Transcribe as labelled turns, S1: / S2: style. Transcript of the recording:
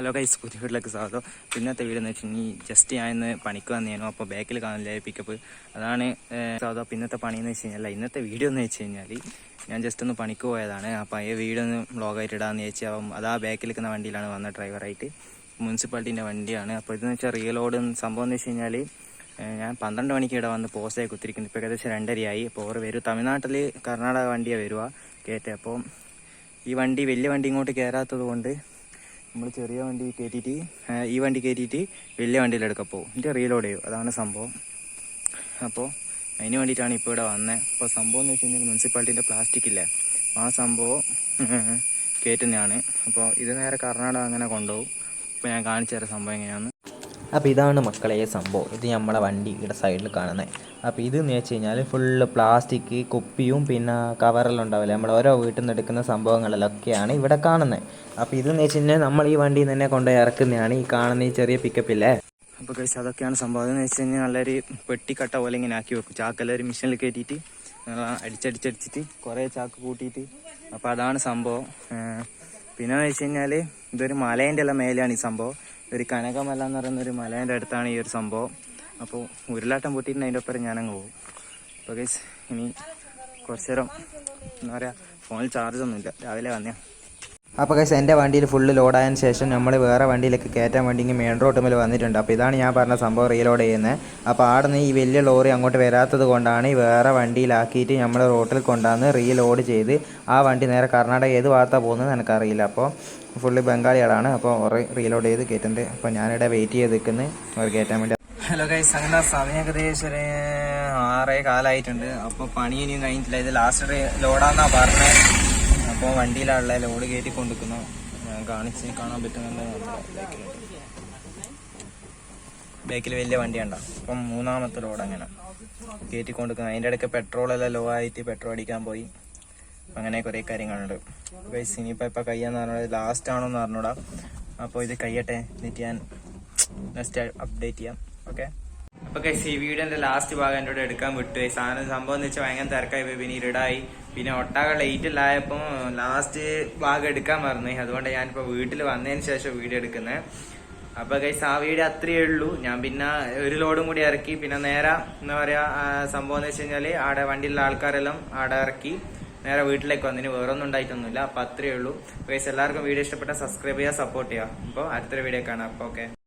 S1: Hello guys പുതിയ വീട്ടിലേക്ക് സ്വാഗതം. പിന്നത്തെ വീട് എന്ന് വെച്ചാൽ ജസ്റ്റ് ഞാൻ ഇന്ന് പണിക്ക് വന്നേനു. അപ്പോൾ ബാക്കിൽ കാണില്ലേ പിക്കപ്പ് അതാണ് സ്വാഗതം. പിന്നത്തെ പണി എന്ന് വെച്ച് കഴിഞ്ഞാൽ ഇന്നത്തെ വീഡിയോ എന്ന് വെച്ച് കഴിഞ്ഞാൽ ഞാൻ ജസ്റ്റ് ഒന്ന് പണിക്ക് പോയതാണ്. അപ്പോൾ ഈ വീഡിയോ ഒന്ന് വ്ളോഗായിട്ട് ഇടാമെന്ന് ചോദിച്ചാൽ അപ്പം ആ ബാക്കിൽ നിൽക്കുന്ന വണ്ടിയിലാണ് വന്ന ഡ്രൈവറായിട്ട് മുനിസിപ്പാലിറ്റീന്റെ വണ്ടിയാണ്. അപ്പോൾ ഇതെന്ന് വെച്ചാൽ റിയൽ ഓഡ് സംഭവം എന്ന് വെച്ച് കഴിഞ്ഞാൽ ഞാൻ പന്ത്രണ്ട് മണിക്ക് ഇവിടെ വന്ന് പോസ്റ്റായി കുത്തിരിക്കുന്നു ഇപ്പോൾ ഏകദേശം രണ്ടരയായി. അപ്പോൾ ഓർ വരും. തമിഴ്നാട്ടിൽ കർണാടക വണ്ടിയാണ് വരുവാ കയറ്റം അപ്പോൾ ഈ വണ്ടി വലിയ വണ്ടി ഇങ്ങോട്ട് കയറാത്തത് കൊണ്ട് നമ്മൾ ചെറിയ വണ്ടി കയറ്റിയിട്ട് ഈ വണ്ടി കയറ്റിയിട്ട് വലിയ വണ്ടിയിലെടുക്കാൻ പോകും എന്റെ റീലോഡ് ചെയ്യും. അതാണ് സംഭവം. അപ്പോൾ അതിന് വേണ്ടിയിട്ടാണ് ഇപ്പോൾ ഇവിടെ വന്നത് അപ്പോൾ സംഭവം എന്ന് വെച്ച് കഴിഞ്ഞാൽ മുനിസിപ്പാലിറ്റീന്റെ പ്ലാസ്റ്റിക് ഇല്ലേ? ആ സംഭവം കയറ്റുന്നതാണ് അപ്പോൾ ഇത് നേരെ കർണാടക അങ്ങനെ കൊണ്ടുപോകും. ഇപ്പോൾ ഞാൻ കാണിച്ചു തരാം സംഭവം എങ്ങനെയാണെന്ന്
S2: അപ്പോൾ ഇതാണ് മക്കളെ സംഭവം. ഇത് നമ്മളെ വണ്ടിയുടെ സൈഡിൽ കാണുന്നത് അപ്പോൾ ഇതെന്ന് വെച്ച് കഴിഞ്ഞാൽ ഫുള്ള് പ്ലാസ്റ്റിക് കുപ്പിയും പിന്നെ കവറെല്ലാം ഉണ്ടാവില്ല? നമ്മൾ ഓരോ വീട്ടിൽ നിന്ന് എടുക്കുന്ന സംഭവങ്ങളിലൊക്കെയാണ് ഇവിടെ കാണുന്നത് അപ്പോൾ ഇതെന്ന് വെച്ച് കഴിഞ്ഞാൽ നമ്മൾ ഈ വണ്ടിയിൽ തന്നെ കൊണ്ടുപോയി ഇറക്കുന്നതാണ് ഈ കാണുന്ന ഈ ചെറിയ പിക്കപ്പില്ലേ
S1: അപ്പോൾ കഴിച്ച് അതൊക്കെയാണ് സംഭവം. എന്ന് വെച്ച് കഴിഞ്ഞാൽ നല്ലൊരു പെട്ടിക്കട്ട പോലെ ഇങ്ങനെ ആക്കി വെക്കും. ചാക്കെല്ലാം ഒരു മെഷീനിൽ കയറ്റിയിട്ട് അടിച്ചടിച്ചടിച്ചിട്ട് കുറേ ചാക്ക് കൂട്ടിയിട്ട്. അപ്പോൾ അതാണ് സംഭവം. പിന്നെ എന്ന് വെച്ച് കഴിഞ്ഞാൽ ഇതൊരു മലേന്റെ എല്ലാം മേലെയാണ് ഈ സംഭവം. ഒരു കനകമല എന്ന് പറയുന്ന ഒരു മലേന്റെ അടുത്താണ് ഈ ഒരു സംഭവം. അപ്പോൾ ഉരുളാട്ടം പൊട്ടിയിട്ട് അതിന്റെ ഒപ്പം ഞാനങ്ങ് പോകും. അപ്പോൾ ഗൈസ് ഇനി കുറച്ച് നേരം എന്താ പറയുക ഫോണിൽ ചാർജ് ഒന്നുമില്ല. രാവിലെ വന്നേ.
S2: അപ്പോൾ കൈസ് എന്റെ വണ്ടിയിൽ ഫുള്ള് ലോഡായതിനു ശേഷം നമ്മൾ വേറെ വണ്ടിയിലേക്ക് കയറ്റാൻ വേണ്ടി ഇങ്ങനെ മെയിൻ റോഡ് മേൽ വന്നിട്ടുണ്ട്. അപ്പോൾ ഇതാണ് ഞാൻ പറഞ്ഞ സംഭവം റീലോഡ് ചെയ്യുന്നത്. അപ്പോൾ അവിടെ നിന്ന് ഈ വലിയ ലോറി അങ്ങോട്ട് വരാത്തത് കൊണ്ടാണ് ഈ വേറെ വണ്ടിയിലാക്കിയിട്ട് നമ്മൾ റോട്ടിൽ കൊണ്ടുവന്ന് റീലോഡ് ചെയ്ത് ആ വണ്ടി നേരെ കർണാടക ഏത് ഭാഗത്താണ് പോകുന്നത് എനിക്കറിയില്ല. അപ്പോൾ ഫുള്ള് ബംഗാളികളാണ്. അപ്പോൾ റീലോഡ് ചെയ്ത് കയറ്റുന്നുണ്ട് അപ്പോൾ ഞാനിവിടെ വെയിറ്റ് ചെയ്ത് നിൽക്കുന്നത് അവർ കയറ്റാൻ വേണ്ടി.
S1: ഹലോ ഗൈസ് അങ്ങനെ സമയം ഏകദേശം ആറേ കാലമായിട്ടുണ്ട് അപ്പോൾ പണി ഇനിയും കഴിഞ്ഞിട്ടില്ല. ഇത് ലാസ്റ്റ് ലോഡാന്നാണ് പറഞ്ഞത്. അപ്പോൾ വണ്ടിയിലുള്ള ലോഡ് കയറ്റി കൊണ്ടുക്കുന്നു കാണിച്ച് കാണാൻ പറ്റുന്നുണ്ട് ബാക്കിൽ വലിയ വണ്ടിയുണ്ട. അപ്പം മൂന്നാമത്തെ ലോഡ് അങ്ങനെ. കയറ്റി കൊണ്ടുക്കുന്നു അതിന്റെ ഇടയ്ക്ക് പെട്രോൾ എല്ലാം ലോ ആയിട്ട് പെട്രോൾ അടിക്കാൻ പോയി. അങ്ങനെ കുറേ കാര്യങ്ങളുണ്ട്. ഗൈസ് ഇനിയിപ്പോൾ ഇപ്പം കയ്യാന്ന് പറഞ്ഞത് ലാസ്റ്റ് ആണോ എന്ന് പറഞ്ഞൂടാ അപ്പോൾ ഇത് കഴിയട്ടെ എന്നിട്ട് ഞാൻ നെക്സ്റ്റ് അപ്ഡേറ്റ് ചെയ്യാം. ഓക്കെ അപ്പൊ കൈസ് ഈ വീഡിയോന്റെ ലാസ്റ്റ് ഭാഗം എന്റെ കൂടെ എടുക്കാൻ വിട്ടു സാധനം സംഭവം എന്ന് വെച്ചാൽ ഭയങ്കര തിരക്കായി പോയി പിന്നെ ഇരുടായി പിന്നെ ഒട്ടാകെ ലേറ്റിലായപ്പോ ലാസ്റ്റ് ഭാഗം എടുക്കാൻ മറന്നു അതുകൊണ്ട് ഞാനിപ്പോ വീട്ടിൽ വന്നതിന് ശേഷം വീഡിയോ എടുക്കുന്നത്. അപ്പൊ കൈസ് ആ വീഡിയോ അത്രയേ ഉള്ളൂ. ഞാൻ പിന്നെ ഒരു ലോഡും കൂടി ഇറക്കി. പിന്നെ നേരെ എന്താ പറയാ സംഭവം എന്ന് വെച്ച് കഴിഞ്ഞാൽ ആടെ വണ്ടിയിലുള്ള ആൾക്കാരെല്ലാം ആടെ ഇറക്കി. നേരെ വീട്ടിലേക്ക് വന്നിന് വേറെ ഒന്നും ഉണ്ടായിട്ടൊന്നുമില്ല. അപ്പൊ അത്രയേ ഉള്ളൂ. കൈസ് എല്ലാവർക്കും വീഡിയോ ഇഷ്ടപ്പെട്ട സബ്സ്ക്രൈബ് ചെയ്യുക സപ്പോർട്ട് ചെയ്യുക. അപ്പോൾ അടുത്തൊരു വീഡിയോ കാണാം. അപ്പൊ ഓക്കെ